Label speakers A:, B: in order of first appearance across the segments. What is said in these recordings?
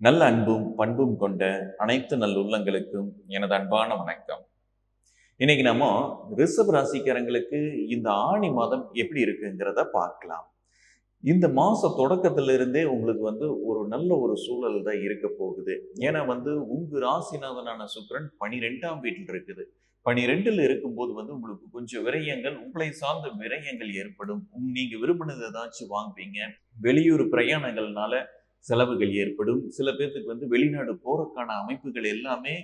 A: நல்ல அன்பும் பண்பும் கொண்ட அனைத்து நல்லுள்ளங்களுக்கும் எனது அன்பான வணக்கம். இன்னைக்கு நம்ம ரிஷப ராசிக்காரங்களுக்கு இந்த ஆணி மாதம் எப்படி இருக்குங்கிறத பார்க்கலாம். இந்த மாச தொடக்கத்திலிருந்தே உங்களுக்கு வந்து ஒரு நல்ல ஒரு சூழல் தான் இருக்க போகுது. ஏன்னா வந்து உங்க ராசிநாதனான சுக்கரன் பனிரெண்டாம் வீட்டில் இருக்குது. பனிரெண்டில் இருக்கும்போது வந்து உங்களுக்கு கொஞ்சம் விரயங்கள் உங்களை சார்ந்த விரயங்கள் ஏற்படும். உம் நீங்க விரும்பினது ஏதாச்சும் வாங்குவீங்க. வெளியூர் பிரயாணங்கள்னால செலவுகள் ஏற்படும். சில பேர்த்துக்கு வந்து வெளிநாடு போறதுக்கான அமைப்புகள் எல்லாமே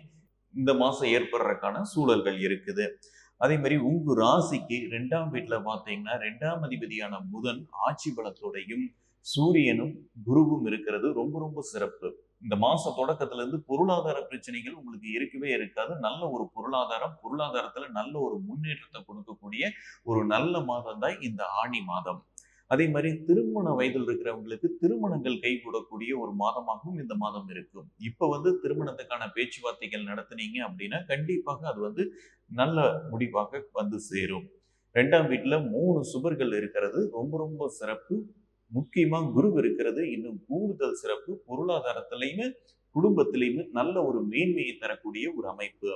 A: இந்த மாதம் ஏற்படுறதுக்கான சூழல்கள் இருக்குது. அதே மாதிரி உங்க ராசிக்கு ரெண்டாம் வீட்டில் பார்த்தீங்கன்னா ரெண்டாம் அதிபதியான புதன் ஆட்சி பலத்தோடையும் சூரியனும் குருவும் இருக்கிறது ரொம்ப ரொம்ப சிறப்பு. இந்த மாச தொடக்கத்துல இருந்து பொருளாதார பிரச்சனைகள் உங்களுக்கு இருக்கவே இருக்காது. நல்ல ஒரு பொருளாதாரம் பொருளாதாரத்துல நல்ல ஒரு முன்னேற்றத்தை கொடுக்கக்கூடிய ஒரு நல்ல மாதம் தான் இந்த ஆணி மாதம். அதே மாதிரி திருமண வயதில் இருக்கிறவங்களுக்கு திருமணங்கள் கைகூடக்கூடிய ஒரு மாதமாகவும் இந்த மாதம் இருக்கும். இப்போ வந்து திருமணத்துக்கான பேச்சுவார்த்தைகள் நடத்துனீங்க அப்படின்னா கண்டிப்பாக அது வந்து நல்ல முடிவாக வந்து சேரும். ரெண்டாம் வீட்டுல மூணு சுபர்கள் இருக்கிறது ரொம்ப ரொம்ப சிறப்பு. முக்கியமா குரு இருக்கிறது இன்னும் கூடுதல் சிறப்பு. பொருளாதாரத்திலையுமே குடும்பத்திலையுமே நல்ல ஒரு மேன்மையை தரக்கூடிய ஒரு அமைப்பு.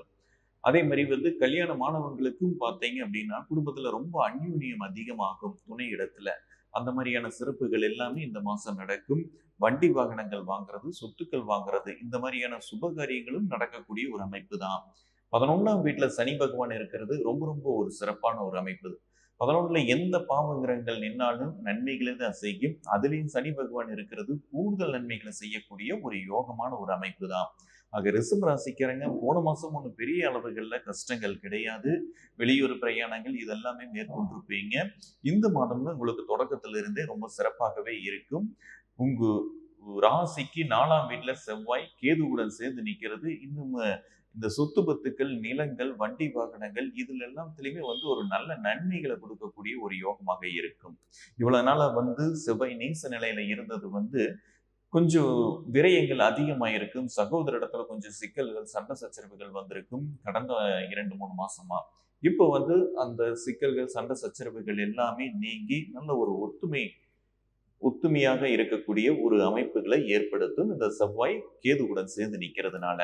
A: அதே மாதிரி வந்து கல்யாண மாணவர்களுக்கும் பார்த்தீங்க அப்படின்னா குடும்பத்துல ரொம்ப அந்யூன்யம் அதிகமாகும். துணை இடத்துல. அந்த மாதிரியான சிறப்புகள் எல்லாமே இந்த மாசம் நடக்கும். வண்டி வாகனங்கள் வாங்குறது சொத்துக்கள் வாங்குறது இந்த மாதிரியான சுப காரியங்களும் நடக்கக்கூடிய ஒரு அமைப்பு தான் பதினொன்றாம் வீட்டுல சனி பகவான் இருக்கிறது ரொம்ப ரொம்ப ஒரு சிறப்பான ஒரு அமைப்பு. பதினொன்றுல எந்த பாவகிரகங்கள் நின்னாலும் நன்மைகளை தான் செய்யும். அதுலேயும் சனி பகவான் இருக்கிறது கூடுதல் நன்மைகளை செய்யக்கூடிய ஒரு யோகமான ஒரு அமைப்பு தான் ஆக ரிசம் ராசிக்காரங்க போன மாதம் ஒன்று பெரிய அளவுகளில் கஷ்டங்கள் கிடையாது. வெளியூர் பிரயாணங்கள் இதெல்லாமே மேற்கொண்டிருப்பீங்க. இந்த மாதம்னு உங்களுக்கு தொடக்கத்துல இருந்தே ரொம்ப சிறப்பாகவே இருக்கும். உங்க ராசிக்கு நாலாம் வீட்டில் செவ்வாய் கேதுவுடன் சேர்ந்து நிற்கிறது இன்னும் இந்த சொத்து பத்துக்கள் நிலங்கள் வண்டி வாகனங்கள் இதுல எல்லாத்துலயுமே வந்து ஒரு நல்ல நன்மைகளை கொடுக்கக்கூடிய ஒரு யோகமாக இருக்கும். இவ்வளவு நாளா வந்து செவ்வாய் நீச நிலையில இருந்தது வந்து கொஞ்சம் விரயங்கள் அதிகமாயிருக்கும். சகோதர இடத்துல கொஞ்சம் சிக்கல்கள் சண்டை சச்சரவுகள் வந்திருக்கும் கடந்த இரண்டு மூணு மாசமா. இப்போ வந்து அந்த சிக்கல்கள் சண்டை சச்சரவுகள் எல்லாமே நீங்கி நல்ல ஒரு ஒத்துமை ஒத்துமையாக இருக்கக்கூடிய ஒரு அமைப்புகளை ஏற்படுத்தும். இந்த செவ்வாய் கேதுவுடன் சேர்ந்து நிற்கிறதுனால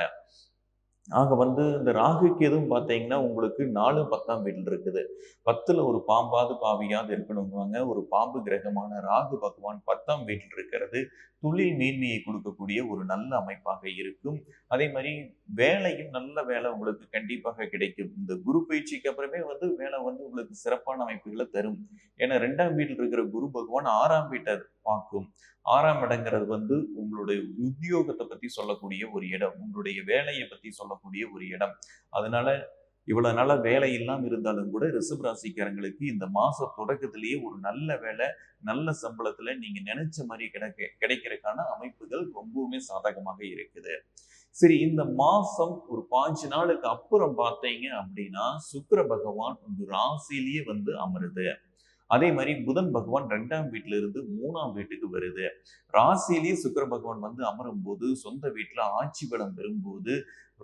A: ஆக வந்து இந்த ராகுக்கு எதுவும் பார்த்தீங்கன்னா உங்களுக்கு நாலு பத்தாம் வீட்டில் இருக்குது. பத்தில் ஒரு பாம்பாது பாவியாவது இருக்கணுங்குவாங்க ஒரு பாம்பு கிரகமான ராகு பகவான் பத்தாம் வீட்டில் இருக்கிறது. தொழில் மேன்மையை கொடுக்கக்கூடிய ஒரு நல்ல அமைப்பாக இருக்கும். அதே மாதிரி வேலையும் நல்ல வேலை உங்களுக்கு கண்டிப்பாக கிடைக்கும். இந்த குரு பயிற்சிக்கு அப்புறமே வந்து வேலை வந்து உங்களுக்கு சிறப்பான அமைப்புகளை தரும். ஏன்னா ரெண்டாம் வீட்டில் இருக்கிற குரு பகவான் ஆறாம் வீட்டை பார்க்கும். ஆறாம் இடங்கிறது வந்து உங்களுடைய உத்தியோகத்தை பத்தி சொல்லக்கூடிய ஒரு இடம் உங்களுடைய வேலையை பத்தி சொல்லக்கூடிய ஒரு இடம். அதனால இவ்வளவு நாள வேலை இல்லாமல் இருந்தாலும் கூட ரிஷப் ராசிக்காரங்களுக்கு இந்த மாச தொடக்கத்திலேயே ஒரு நல்ல வேலை நல்ல சம்பளத்துல நீங்க நினைச்ச மாதிரி கிடைக்க கிடைக்கிறதுக்கான அமைப்புகள் ரொம்பவுமே சாதகமாக இருக்குது. சரி இந்த மாசம் ஒரு பாஞ்சு நாளுக்கு அப்புறம் பார்த்தீங்க அப்படின்னா சுக்கர பகவான் உங்க ராசிலேயே வந்து அமருது. அதே மாதிரி புதன் பகவான் ரெண்டாம் வீட்டுல இருந்து மூணாம் வீட்டுக்கு வருது. ராசியிலேயே சுக்கர பகவான் வந்து அமரும் போது சொந்த வீட்டுல ஆட்சி பலம் பெறும்போது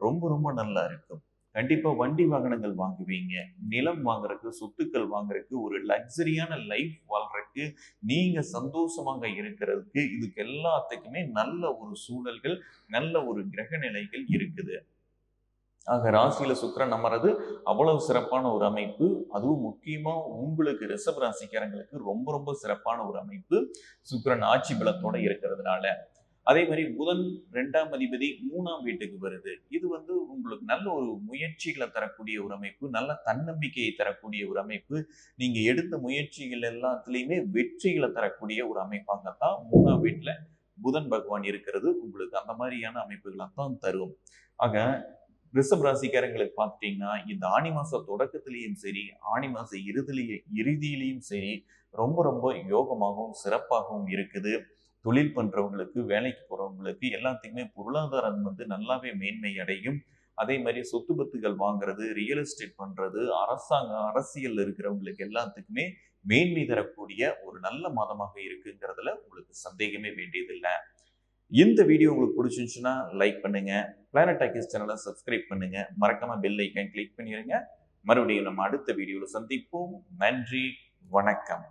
A: ரொம்ப ரொம்ப நல்லா இருக்கும். கண்டிப்பா வண்டி வாகனங்கள் வாங்குவீங்க. நிலம் வாங்குறதுக்கு சொத்துக்கள் வாங்குறதுக்கு ஒரு லக்ஸரியான லைஃப் வாழ்றதுக்கு நீங்க சந்தோஷமாக இருக்கிறதுக்கு இதுக்கு எல்லாத்துக்குமே நல்ல ஒரு சூழல்கள் நல்ல ஒரு கிரக நிலைகள் இருக்குது. ஆக ராசியில சுக்கரன் அமர்றது அவ்வளவு சிறப்பான ஒரு அமைப்பு. அதுவும் முக்கியமா உங்களுக்கு ரிசப் ராசிக்காரங்களுக்கு ரொம்ப ரொம்ப சிறப்பான ஒரு அமைப்பு. சுக்கரன் ஆட்சி பலத்தோட இருக்கிறதுனால. அதே மாதிரி புதன் ரெண்டாம் அதிபதி மூணாம் வீட்டுக்கு வருது. இது வந்து உங்களுக்கு நல்ல ஒரு முயற்சிகளை தரக்கூடிய ஒரு அமைப்பு. நல்ல தன்னம்பிக்கையை தரக்கூடிய ஒரு அமைப்பு. நீங்க எடுத்த முயற்சிகள் எல்லாத்துலேயுமே வெற்றிகளை தரக்கூடிய ஒரு அமைப்பாகத்தான் மூணாம் வீட்டுல புதன் பகவான் இருக்கிறது. உங்களுக்கு அந்த மாதிரியான அமைப்புகளை தான் தரும். ஆக ரிஷப் ராசிக்காரங்களுக்கு பார்த்துட்டீங்கன்னா இந்த ஆணி மாச தொடக்கத்திலையும் சரி ஆணி மாச இறுதிலேயே இறுதியிலையும் சரி ரொம்ப ரொம்ப யோகமாகவும் சிறப்பாகவும் இருக்குது. தொழில் பண்றவங்களுக்கு வேலைக்கு போறவங்களுக்கு எல்லாத்துக்குமே பொருளாதாரம் வந்து நல்லாவே மேன்மை அடையும். அதே மாதிரி சொத்து பத்துகள் வாங்குறது ரியல் எஸ்டேட் பண்றது அரசாங்க அரசியல் இருக்கிறவங்களுக்கு எல்லாத்துக்குமே மேன்மை தரக்கூடிய ஒரு நல்ல மாதமாக இருக்குங்கிறதுல உங்களுக்கு சந்தேகமே வேண்டியதில்லை. இந்த வீடியோ உங்களுக்கு பிடிச்சிருந்துச்சுன்னா லைக் பண்ணுங்க. பிளானட் டாக்கிஸ் சேனலை சப்ஸ்கிரைப் பண்ணுங்க. மறக்காம பெல் ஐக்கன் கிளிக் பண்ணிடுங்க மறுபடியும் நம்ம அடுத்த வீடியோவில் சந்திப்போம். நன்றி. வணக்கம்.